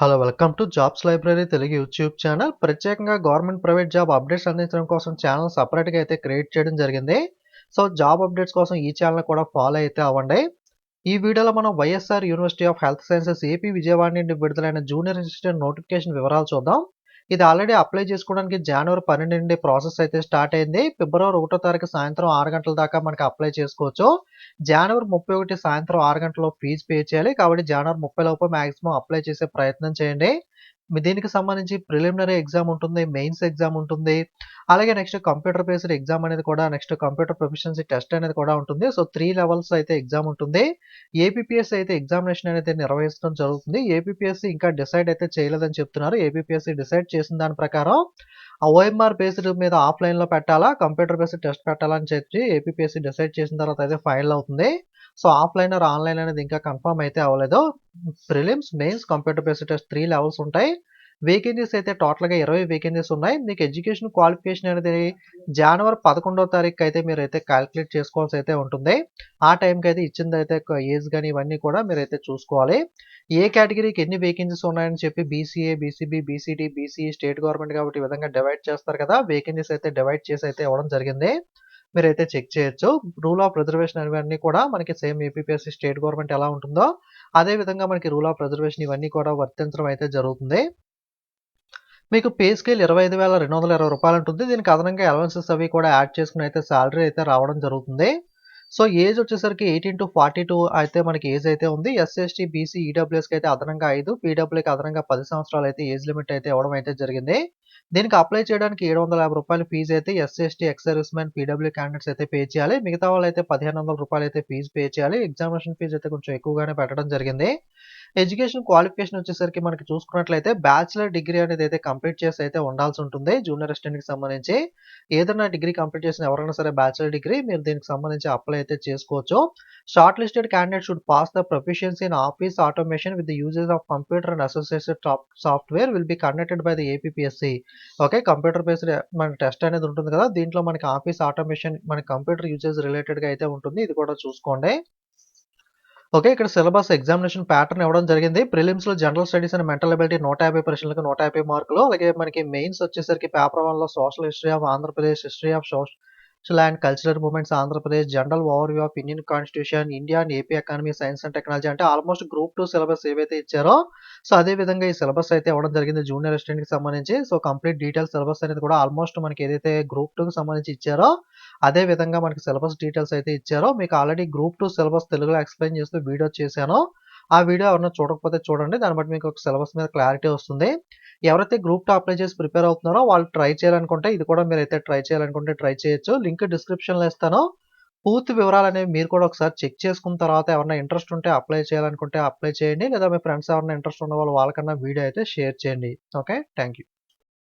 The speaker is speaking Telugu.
Hello welcome to jobs library Telugu YouTube channel. ప్రత్యేకంగా గవర్నమెంట్ ప్రైవేట్ జాబ్ అప్డేట్స్ అందించడం కోసం ఛానల్ సపరేట్గా అయితే క్రియేట్ చేయడం జరిగింది. సో జాబ్ అప్డేట్స్ కోసం ఈ ఛానల్ కూడా ఫాలో అయితే అవ్వండి. ఈ వీడియోలో మనం YSR university of health sciences AP Vijayawada నుండి విడుదలైన జూనియర్ అసిస్టెంట్ నోటిఫికేషన్ వివరాలు చూద్దాం. ఇది ఆల్రెడీ అప్లై చేసుకోవడానికి జనవరి పన్నెండు నుండి ప్రాసెస్ అయితే స్టార్ట్ అయింది. ఫిబ్రవరి ఒకటో తారీఖు సాయంత్రం ఆరు గంటల దాకా మనకి అప్లై చేసుకోవచ్చు. జనవరి ముప్పై ఒకటి సాయంత్రం ఆరు గంటల్లో ఫీజు పే చేయాలి. కాబట్టి జనవరి ముప్పై లోపు మాక్సిమం అప్లై చేసే ప్రయత్నం చేయండి. దీనికి సంబంధించి ప్రిలిమినరీ ఎగ్జామ్ ఉంటుంది మెయిన్స్ ఎగ్జామ్ ఉంటుంది అలాగే నెక్స్ట్ కంప్యూటర్ బేస్డ్ ఎగ్జామ్ అనేది కూడా నెక్స్ట్ కంప్యూటర్ ప్రొఫిషియన్సీ టెస్ట్ అనేది కూడా ఉంటుంది. సో త్రీ లెవెల్స్ అయితే ఎగ్జామ్ ఉంటుంది. ఏపీఎస్సి అయితే ఎగ్జామినేషన్ అనేది నిర్వహించడం జరుగుతుంది. ఏపీఎస్సీ ఇంకా డిసైడ్ అయితే చేయలేదని చెప్తున్నారు. ఏపీఎస్సి డిసైడ్ చేసిన దాని ప్రకారం ఓఎంఆర్ బేస్డ్ మీద ఆఫ్లైన్లో పెట్టాలా కంప్యూటర్ బేస్డ్ టెస్ట్ పెట్టాలని చెప్పి ఏపీఎస్సి డిసైడ్ చేసిన తర్వాత అయితే ఫైనల్ అవుతుంది. సో ఆఫ్లైన్ ఆర్ ఆన్లైన్ అనేది ఇంకా కన్ఫర్మ్ అయితే అవ్వలేదు. Prelims mains computer based test three levels ఉంటాయి. వేకెన్సీస్ అయితే టోటల్గా ఇరవై వేకెన్సీస్ ఉన్నాయి. మీకు ఎడ్యుకేషన్ క్వాలిఫికేషన్ అనేది జనవరి పదకొండవ తారీఖు అయితే మీరు అయితే క్యాలిక్యులేట్ చేసుకోవాల్సి అయితే ఉంటుంది. ఆ టైంకి అయితే ఇచ్చింది అయితే ఏజ్ కానీ ఇవన్నీ కూడా మీరు అయితే చూసుకోవాలి. ఏ కేటగిరీకి ఎన్ని వేకెన్సీస్ ఉన్నాయని చెప్పి BCA BCB BCD BCE state government కాబట్టి ఈ విధంగా డివైడ్ చేస్తారు కదా వేకెన్సీస్ అయితే డివైడ్ చేసి అయితే ఇవ్వడం జరిగింది. మీరైతే చెక్ చేయొచ్చు. రూల్ ఆఫ్ రిజర్వేషన్ అనేవన్నీ కూడా మనకి సేమ్ ఏపీఎస్సీ స్టేట్ గవర్నమెంట్ ఎలా ఉంటుందో. అదే విధంగా మనకి రూల్ ఆఫ్ ప్రిజర్వేషన్ ఇవన్నీ కూడా వర్తించడం అయితే జరుగుతుంది. మీకు పే స్కేల్ ఇరవై ఐదు వేల రెండు వందల ఇరవై రూపాయలు ఉంటుంది దీనికి అదనంగా అలవెన్సెస్ అవి కూడా యాడ్ చేసుకుని అయితే శాలరీ అయితే రావడం జరుగుతుంది. సో ఏజ్ వచ్చేసరికి ఎయిటీన్ టు ఫార్టీ టూ అయితే మనకి ఏజ్ అయితే ఉంది. ఎస్ఎస్టీ బీసీ ఈడబ్ల్యూఎస్కి అయితే అదనంగా ఐదు. పీడబ్ల్యూకి అదనంగా పది సంవత్సరాలు అయితే ఏజ్ లిమిట్ అయితే ఇవ్వడం అయితే జరిగింది. దీనికి అప్లై చేయడానికి ఏడు వందల యాభై రూపాయలు ఫీజు అయితే SC ST ex servicemen PWD candidates అయితే పే చేయాలి. మిగతా వాళ్ళు అయితే పదిహేను వందల రూపాయలు అయితే ఫీజు పే చేయాలి. ఎగ్జామినేషన్ ఫీజు అయితే కొంచెం ఎక్కువగానే పెట్టడం జరిగింది. ఎడ్యుకేషన్ క్వాలిఫికేషన్ వచ్చేసరికి మనకి చూసుకున్నట్లయితే బ్యాచిలర్ డిగ్రీ అనేది అయితే కంప్లీట్ చేసి అయితే ఉండాల్సి ఉంటుంది. జూనియర్ అసిస్టెంట్కి సంబంధించి ఏదైనా డిగ్రీ కంప్లీట్ చేసిన ఎవరైనా సరే బ్యాచిలర్ డిగ్రీ మీరు దీనికి సంబంధించి అప్లై అయితే చేసుకోవచ్చు. Short listed candidate should pass the proficiency in office automation with the uses of computer and associated software will be conducted by the APSC okay computer based మన టెస్ట్ అనేది ఉంటుంది కదా దీంట్లో మనకి ఆఫీస్ ఆటోమేషన్ మన కంప్యూటర్ యూజెస్ రిలేటెడ్గా అయితే ఉంటుంది. ఇది కూడా చూసుకోండి. ఓకే ఇక్కడ సిలబస్ ఎగ్జామినేషన్ ప్యాటర్న్ ఇవ్వడం జరిగింది. ప్రిలిమ్స్లో general studies and mental ability నూట యాభై ప్రశ్నలకు నూట యాభై మార్కులు. అలాగే మనకి మెయిన్స్ వచ్చేసరికి పేపర్ వన్లో social history of Andhra Pradesh history of social and cultural movements Andhra Pradesh general overview of Indian constitution India and AP economy science and technology అంటే ఆల్మోస్ట్ గ్రూప్ టూ సిలబస్ ఏవైతే ఇచ్చారో సో అదే విధంగా ఈ సిలబస్ అయితే ఇవ్వడం జరిగింది జూనియర్ అసిస్టెంట్కి సంబంధించి. సో కంప్లీట్ డీటెయిల్ సిలబస్ అనేది కూడా ఆల్మోస్ట్ మనకి ఏదైతే గ్రూప్ టూ సంబంధించి ఇచ్చారో అదే విధంగా మనకి సిలబస్ డీటెయిల్స్ అయితే ఇచ్చారో. మీకు ఆల్రెడీ గ్రూప్ టూ సిలబస్ తెలుగులో ఎక్స్ప్లెయిన్ చేస్తూ వీడియో చేశాను. ఆ వీడియో ఎవరైనా చూడకపోతే చూడండి. దాన్ని బట్టి మీకు ఒక సిలబస్ మీద క్లారిటీ వస్తుంది. ఎవరైతే గ్రూప్ టూ అప్లై చేసి ప్రిపేర్ అవుతున్నారో వాళ్ళు ట్రై చేయాలనుకుంటే ఇది కూడా మీరు అయితే ట్రై చేయాలనుకుంటే ట్రై చేయొచ్చు. లింక్ డిస్క్రిప్షన్లో ఇస్తాను. పూర్తి వివరాలు అనేవి మీరు కూడా ఒకసారి చెక్ చేసుకున్న తర్వాత ఎవరైనా ఇంట్రెస్ట్ ఉంటే అప్లై చేయాలనుకుంటే అప్లై చేయండి. లేదా మీ ఫ్రెండ్స్ ఎవరైనా ఇంట్రెస్ట్ ఉన్న వాళ్ళు వాళ్ళకన్నా వీడియో అయితే షేర్ చేయండి. ఓకే? Thank you